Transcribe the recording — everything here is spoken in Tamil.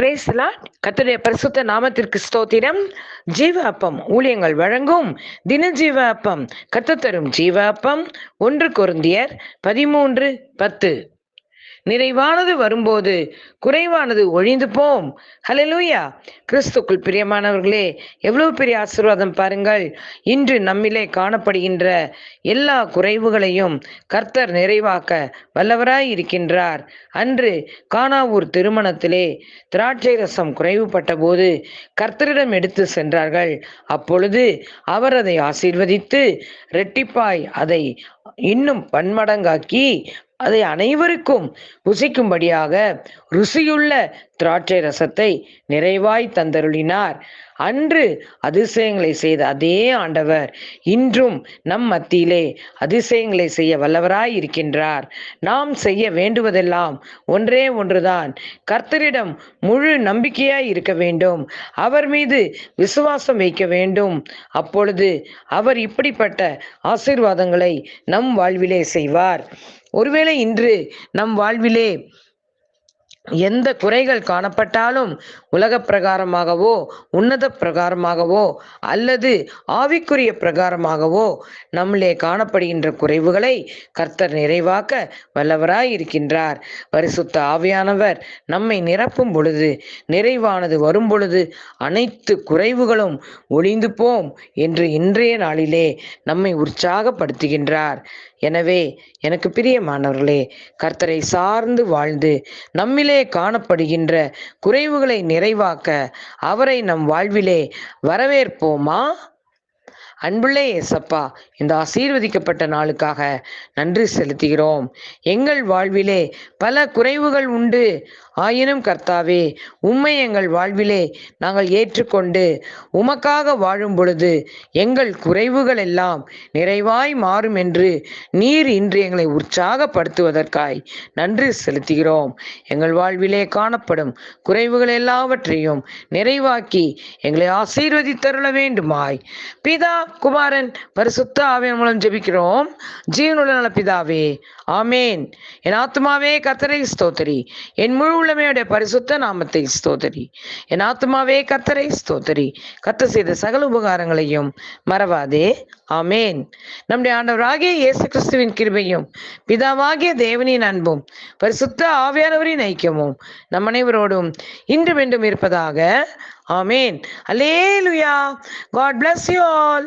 பிரேசலா கத்துடைய பரிசுத்த நாமத்திற்கு ஸ்தோத்திரம். ஜீவ அப்பம் ஊழியங்கள் வழங்கும் தின ஜீவ அப்பம் கத்து தரும் ஜீவ அப்பம் ஒன்று கொருந்தியர் பதிமூன்று பத்து. நிறைவானது வரும்போது குறைவானது ஒழிந்து போம் ஹலலூயா கிறிஸ்துக்குள் பிரியமானவர்களே எவ்வளவு பெரிய ஆசீர்வாதம் பாருங்கள். இன்று நம்மிலே காணப்படுகின்ற எல்லா குறைவுகளையும் கர்த்தர் நிறைவாக்க வல்லவராய் இருக்கின்றார். அன்று கானாவூர் திருமணத்திலே திராட்சை ரசம் குறைவுபட்ட போது கர்த்தரிடம் எடுத்து சென்றார்கள். அப்பொழுது அவர் அதை ஆசீர்வதித்து ரெட்டிப்பாய் அதை இன்னும் பன்மடங்காக்கி அதை அனைவருக்கும் ருசிக்கும்படியாக ருசியுள்ள திராட்சை ரசத்தை நிறைவாய் தந்தருளினார். அன்று அதிசயங்களை செய்த அதே ஆண்டவர் இன்றும் நம் மத்தியிலே அதிசயங்களை செய்ய வல்லவராய் இருக்கின்றார் நாம் செய்ய வேண்டுவதெல்லாம் ஒன்றே ஒன்றுதான். கர்த்தரிடம் முழு நம்பிக்கையாய் இருக்க வேண்டும். அவர் மீது விசுவாசம் வைக்க வேண்டும். அப்பொழுது அவர் இப்படிப்பட்ட ஆசீர்வாதங்களை நம் வாழ்விலே செய்வார். ஒருவேளை இன்று நம் வாழ்விலே எந்த குறைகள் காணப்பட்டாலும் உலக பிரகாரமாகவோ உன்னத பிரகாரமாகவோ அல்லது ஆவிக்குரிய பிரகாரமாகவோ நம்மளே காணப்படுகின்ற குறைவுகளை கர்த்தர் நிறைவாக்க வல்லவராய் இருக்கின்றார். பரிசுத்த ஆவியானவர் நம்மை நிரப்பும் பொழுது நிறைவானது வரும் பொழுது அனைத்து குறைவுகளும் ஒளிந்து போம் என்று இன்றைய நாளிலே நம்மை உற்சாகப்படுத்துகின்றார். எனவே எனக்கு பிரியமானவர்களே கர்த்தரை சார்ந்து வாழ்ந்து நம்மிலே காணப்படுகின்ற குறைவுகளை நிறைவாக்க அவரை நம் வாழ்விலே வரவேற்போமா? அன்புள்ளே ஏசப்பா இந்த ஆசீர்வதிக்கப்பட்ட நாளுக்காக நன்றி செலுத்துகிறோம். எங்கள் வாழ்விலே பல குறைவுகள் உண்டு. ஆயினும் கர்த்தாவே உம்மை எங்கள் வாழ்விலே நாங்கள் ஏற்றுக்கொண்டு உமக்காக வாழும் பொழுது எங்கள் குறைவுகள் எல்லாம் நிறைவாய் மாறும் என்று நீர் இன்று எங்களை உற்சாகப்படுத்துவதற்காய் நன்றி செலுத்துகிறோம். எங்கள் வாழ்விலே காணப்படும் குறைவுகள் எல்லாவற்றையும் நிறைவாக்கி எங்களை ஆசீர்வதித்தருள வேண்டுமாய். பிதா குமாரன் பரிசுத்த ஆவியின் மூலம் ஜெபிக்கிறோம். ஜீவனுள்ள நல பிதாவே ஆமேன். என் ஆத்மாவே கத்தரை ஸ்தோத்தரி. என் முழு உள்ளமையுடைய பரிசுத்த நாமத்தை ஸ்தோத்தரி. என் ஆத்மாவே கத்தரை ஸ்தோத்தரி. கத்த செய்த சகல உபகாரங்களையும் மறவாதே. ஆமேன். நம்முடைய ஆண்டவராகிய இயேசு கிறிஸ்துவின் கிருபையும் பிதாவாகிய தேவனின் அன்பும் பரிசுத்த ஆவியானவரின் ஐக்கியமும் நம் அனைவரோடும் இன்று மீண்டும் இருப்பதாக Amen. Alleluia. God bless you all.